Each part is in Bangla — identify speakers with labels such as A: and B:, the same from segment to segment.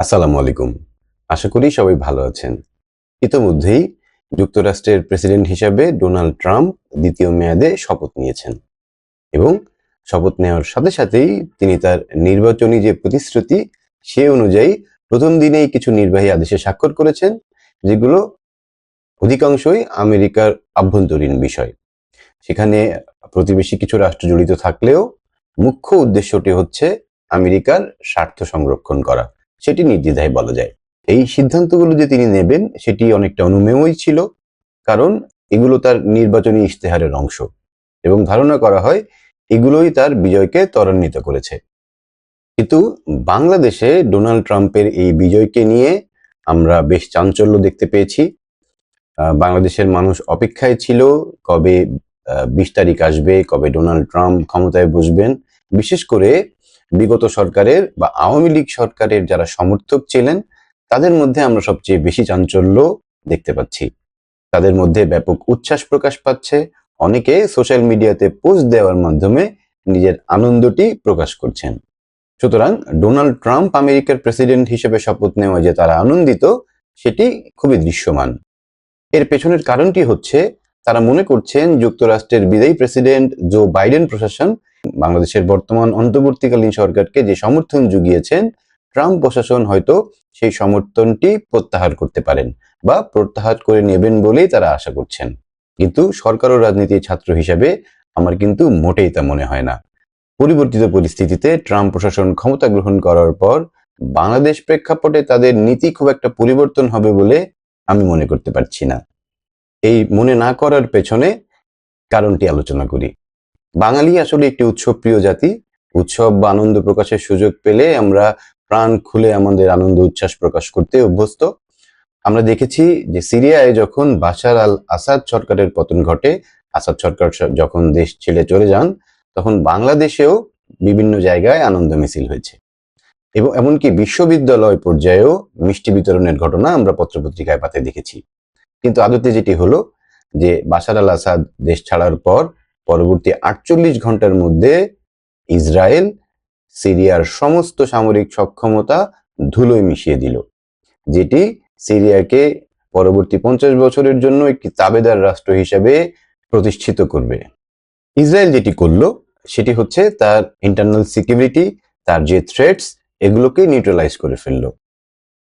A: আসসালামু আলাইকুম। আশা করি সবাই ভালো আছেন। ইতোমধ্যেই যুক্তরাষ্ট্রের প্রেসিডেন্ট হিসাবে ডোনাল্ড ট্রাম্প দ্বিতীয় মেয়াদে শপথ নিয়েছেন এবং শপথ নেওয়ার সাথে সাথেই তিনি তার নির্বাচনী যে প্রতিশ্রুতি, সে অনুযায়ী প্রথম দিনেই কিছু নির্বাহী আদেশে স্বাক্ষর করেছেন, যেগুলো অধিকাংশই আমেরিকার আভ্যন্তরীণ বিষয়। সেখানে প্রতিবেশী কিছু রাষ্ট্র জড়িত থাকলেও মুখ্য উদ্দেশ্যটি হচ্ছে আমেরিকার স্বার্থ সংরক্ষণ করা। সেটি নির্দ্বিধায় বলা যায়। এই সিদ্ধান্তগুলো যে তিনি নেবেন, সেটি অনেকটা অনুমেয়ই ছিল, কারণ এগুলো তার নির্বাচনী ইশতেহারের অংশ এবং ধারণা করা হয় এগুলোই তার বিজয়কে ত্বরান্বিত করেছে। কিন্তু বাংলাদেশে ডোনাল্ড ট্রাম্পের এই বিজয়কে নিয়ে আমরা বেশ চাঞ্চল্য দেখতে পেয়েছি। বাংলাদেশের মানুষ অপেক্ষায় ছিল কবে বিশ তারিখ আসবে, কবে ডোনাল্ড ট্রাম্প ক্ষমতায় বসবেন। বিশেষ করে বিগত সরকারের বা আওয়ামী লীগ সরকারের যারা সমর্থক ছিলেন, তাদের মধ্যে আমরা সবচেয়ে বেশি চাঞ্চল্য দেখতে পাচ্ছি। তাদের মধ্যে ব্যাপক উচ্ছ্বাস প্রকাশ পাচ্ছে। অনেকে সোশ্যাল মিডিয়াতে পোস্ট দেওয়ার মাধ্যমে নিজের আনন্দটি প্রকাশ করছেন। সুতরাং ডোনাল্ড ট্রাম্প আমেরিকার প্রেসিডেন্ট হিসেবে শপথ নেওয়া যে তারা আনন্দিত, সেটি খুবই দৃশ্যমান। এর পেছনের কারণটি হচ্ছে, তারা মনে করছেন যুক্তরাষ্ট্রের বিদায়ী প্রেসিডেন্ট জো বাইডেন প্রশাসন বাংলাদেশের বর্তমান অন্তর্বর্তীকালীন সরকারকে যে সমর্থন জুগিয়েছেন, ট্রাম্প প্রশাসন হয়তো সেই সমর্থনটি প্রত্যাহার করতে পারেন বা প্রত্যাহার করে নেবেন বলেই তারা আশা করছেন। কিন্তু সরকার ও রাজনীতির ছাত্র হিসাবে আমার কিন্তু মোটেই তা মনে হয় না। পরিবর্তিত পরিস্থিতিতে ট্রাম্প প্রশাসন ক্ষমতা গ্রহণ করার পর বাংলাদেশ প্রেক্ষাপটে তাদের নীতি খুব একটা পরিবর্তন হবে বলে আমি মনে করতে পারছি না। এই মনে না করার পেছনে কারণটি আলোচনা করি। বাঙালি আসলে একটি উৎসবপ্রিয় জাতি। উৎসব বা আনন্দ প্রকাশের সুযোগ পেলে আমরা প্রাণ খুলে আমাদের আনন্দ উচ্ছ্বাস প্রকাশ করতে অভ্যস্ত। আমরা দেখেছি যে সিরিয়ায় যখন বাশার আল আসাদ সরকারের পতন ঘটে, আসাদ সরকার যখন দেশ ছেড়ে চলে যান, তখন বাংলাদেশেও বিভিন্ন জায়গায় আনন্দ মিছিল হয়েছে। এবং এমনকি বিশ্ববিদ্যালয় পর্যায়েও মিষ্টি বিতরণের ঘটনা আমরা পত্রপত্রিকায় পাতে দেখেছি। কিন্তু আদতে যেটি হলো যে বাশার আল আসাদ দেশ ছাড়ার পর পরবর্তী আটচল্লিশ ঘণ্টার মধ্যে ইসরায়েল সিরিয়ার সমস্ত সামরিক সক্ষমতা ধুলোয় মিশিয়ে দিল, যেটি সিরিয়াকে পরবর্তী পঞ্চাশ বছরের জন্য একটি তাবেদার রাষ্ট্র হিসেবে প্রতিষ্ঠিত করবে। ইসরায়েল যেটি করল, সেটি হচ্ছে তার ইন্টারনাল সিকিউরিটি তার যে থ্রেটস এগুলোকে নিউট্রালাইজ করে ফেলল।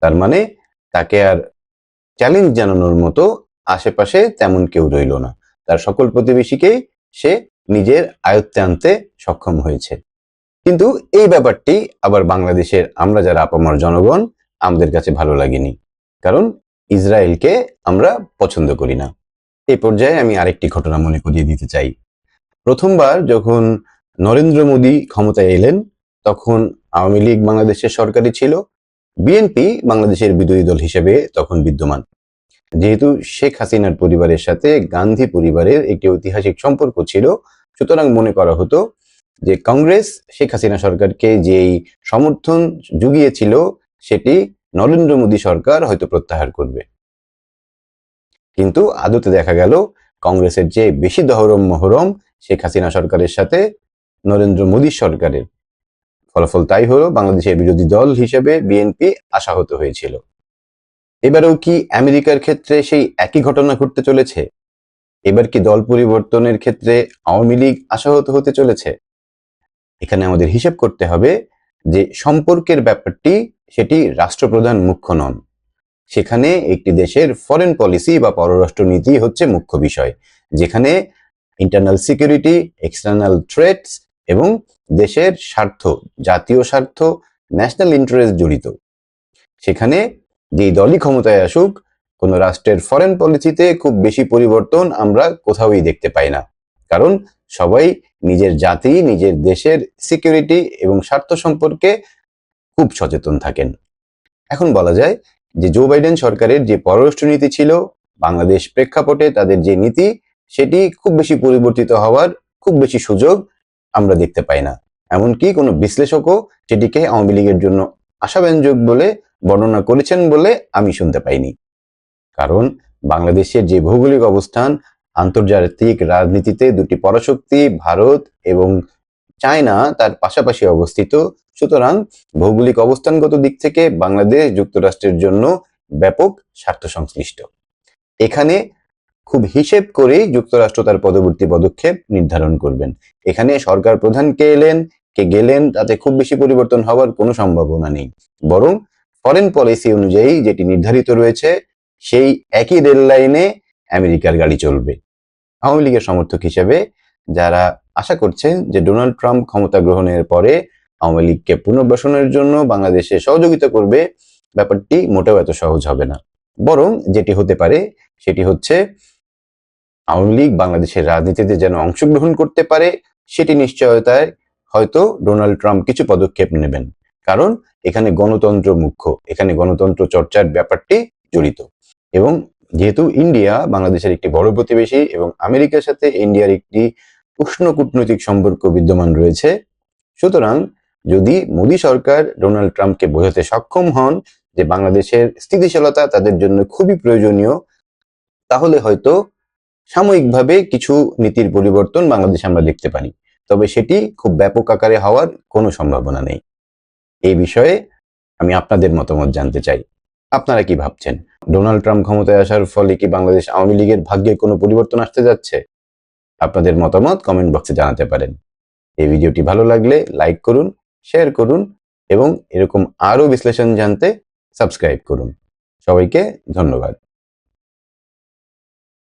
A: তার মানে তাকে আর চ্যালেঞ্জ জানানোর মতো আশেপাশে তেমন কেউ রইল না। তার সকল প্রতিবেশীকেই সে নিজের আয়ত্তে আনতে সক্ষম হয়েছে। কিন্তু এই ব্যাপারটি আবার বাংলাদেশের আমরা যারা আপামর জনগণ, আমাদের কাছে ভালো লাগেনি। কারণ ইসরায়েলকে আমরা পছন্দ করি না। এই পর্যায়ে আমি আরেকটি ঘটনা মনে করিয়ে দিতে চাই। প্রথমবার যখন নরেন্দ্র মোদী ক্ষমতায় এলেন, তখন আওয়ামী লীগ বাংলাদেশের সরকারি ছিল, বিএনপি বাংলাদেশের বিরোধী দল হিসেবে তখন বিদ্যমান। যেহেতু শেখ হাসিনার পরিবারের সাথে গান্ধী পরিবারের একটি ঐতিহাসিক সম্পর্ক ছিল, সুতরাং মনে করা হতো যে কংগ্রেস শেখ হাসিনা সরকারকে যেই সমর্থন জুগিয়েছিল, সেটি নরেন্দ্র মোদী সরকার হয়তো প্রত্যাহার করবে। কিন্তু আদতে দেখা গেল, কংগ্রেসের যে বেশি দহরম মহরম শেখ হাসিনা সরকারের সাথে নরেন্দ্র মোদী সরকারের। ফলাফল তাই হলো, বাংলাদেশের বিরোধী দল হিসেবে বিএনপি আশাহত হয়েছিল। এবারেও কি আমেরিকার ক্ষেত্রে সেই একই ঘটনা ঘটতে চলেছে? এবার কি দল পরিবর্তনের ক্ষেত্রে আওয়ামী লীগ আশাহত হতে চলেছে? এখানে আমাদের হিসেব করতে হবে যে সম্পর্কের ব্যাপারটি সেটি রাষ্ট্রপ্রধান মুখ্য নন। সেখানে একটি দেশের ফরেন পলিসি বা পররাষ্ট্র নীতি হচ্ছে মুখ্য বিষয়, যেখানে ইন্টারনাল সিকিউরিটি এক্সটার্নাল থ্রেটস এবং দেশের স্বার্থ, জাতীয় স্বার্থ ন্যাশনাল ইন্টারেস্ট জড়িত। সেখানে যেই দলই ক্ষমতায় আসুক, কোনো রাষ্ট্রের ফরেন পলিসিতে খুব বেশি পরিবর্তন আমরা কোথাওই দেখতে পাই না। কারণ সবাই নিজের জাতি, নিজের দেশের সিকিউরিটি এবং স্বার্থ সম্পর্কে খুব সচেতন থাকেন। এখন বলা যায় যে জো বাইডেন সরকারের যে পররাষ্ট্রনীতি ছিল, বাংলাদেশ প্রেক্ষাপটে তাদের যে নীতি, সেটি খুব বেশি পরিবর্তিত হওয়ার খুব বেশি সুযোগ আমরা দেখতে পাই না। এমনকি কোনো বিশ্লেষকও সেটিকে আওয়ামী লীগের জন্য আশাব্যঞ্জক বলে বর্ণনা করেছেন বলে আমি শুনতে পাইনি। কারণ বাংলাদেশের যে ভৌগোলিক অবস্থান, আন্তর্জাতিক রাজনীতিতে দুটি পরাশক্তি, ভারত এবং চায়না, তার পাশাপাশি অবস্থিত। সুতরাং ভৌগোলিক অবস্থানগত দিক থেকে বাংলাদেশ যুক্তরাষ্ট্রের জন্য ব্যাপক স্বার্থ সংশ্লিষ্ট। এখানে খুব হিসেব করেই যুক্তরাষ্ট্র তার পরবর্তী পদক্ষেপ নির্ধারণ করবেন। এখানে সরকার প্রধান কে এলেন, কে গেলেন, তাতে খুব বেশি পরিবর্তন হওয়ার কোনো সম্ভাবনা নেই। বরং ফরেন পলিসি অনুযায়ী যেটি নির্ধারিত রয়েছে, সেই একই রেল লাইনে আমেরিকার গাড়ি চলবে। আওয়ামী লীগের সমর্থক হিসেবে যারা আশা করছেন যে ডোনাল্ড ট্রাম্প ক্ষমতা গ্রহণের পরে আওয়ামী লীগকে পুনর্বাসনের জন্য বাংলাদেশে সহযোগিতা করবে, ব্যাপারটি মোটেও এত সহজ হবে না। বরং যেটি হতে পারে, সেটি হচ্ছে আওয়ামী লীগ বাংলাদেশের রাজনীতিতে যেন অংশগ্রহণ করতে পারে, সেটি নিশ্চয়তায় হয়তো ডোনাল্ড ট্রাম্প কিছু পদক্ষেপ নেবেন। কারণ এখানে গণতন্ত্র মুখ্য, এখানে গণতন্ত্র চর্চার ব্যাপারটি জড়িত। এবং যেহেতু ইন্ডিয়া বাংলাদেশের একটি বড় প্রতিবেশী এবং আমেরিকার সাথে ইন্ডিয়ার একটি উষ্ণ কূটনৈতিক সম্পর্ক বিদ্যমান রয়েছে, সুতরাং যদি মোদী সরকার ডোনাল্ড ট্রাম্পকে বোঝাতে সক্ষম হন যে বাংলাদেশের স্থিতিশীলতা তাদের জন্য খুবই প্রয়োজনীয়, তাহলে হয়তো সাময়িকভাবে কিছু নীতির পরিবর্তন বাংলাদেশে আমরা দেখতে পারি। তবে সেটি খুব ব্যাপক আকারে হওয়ার কোনো সম্ভাবনা নেই। এই বিষয়ে আমি আপনাদের মতামত জানতে চাই। আপনারা কি ভাবছেন? ডোনাল্ড ট্রাম্প ক্ষমতায় আসার ফলে কি বাংলাদেশ আওয়ামী লীগের ভাগ্যে কোনো পরিবর্তন আসতে যাচ্ছে? আপনাদের মতামত কমেন্ট বক্সে জানাতে পারেন। এই ভিডিওটি ভালো লাগলে লাইক করুন, শেয়ার করুন এবং এরকম আরও বিশ্লেষণ জানতে সাবস্ক্রাইব করুন। সবাইকে ধন্যবাদ।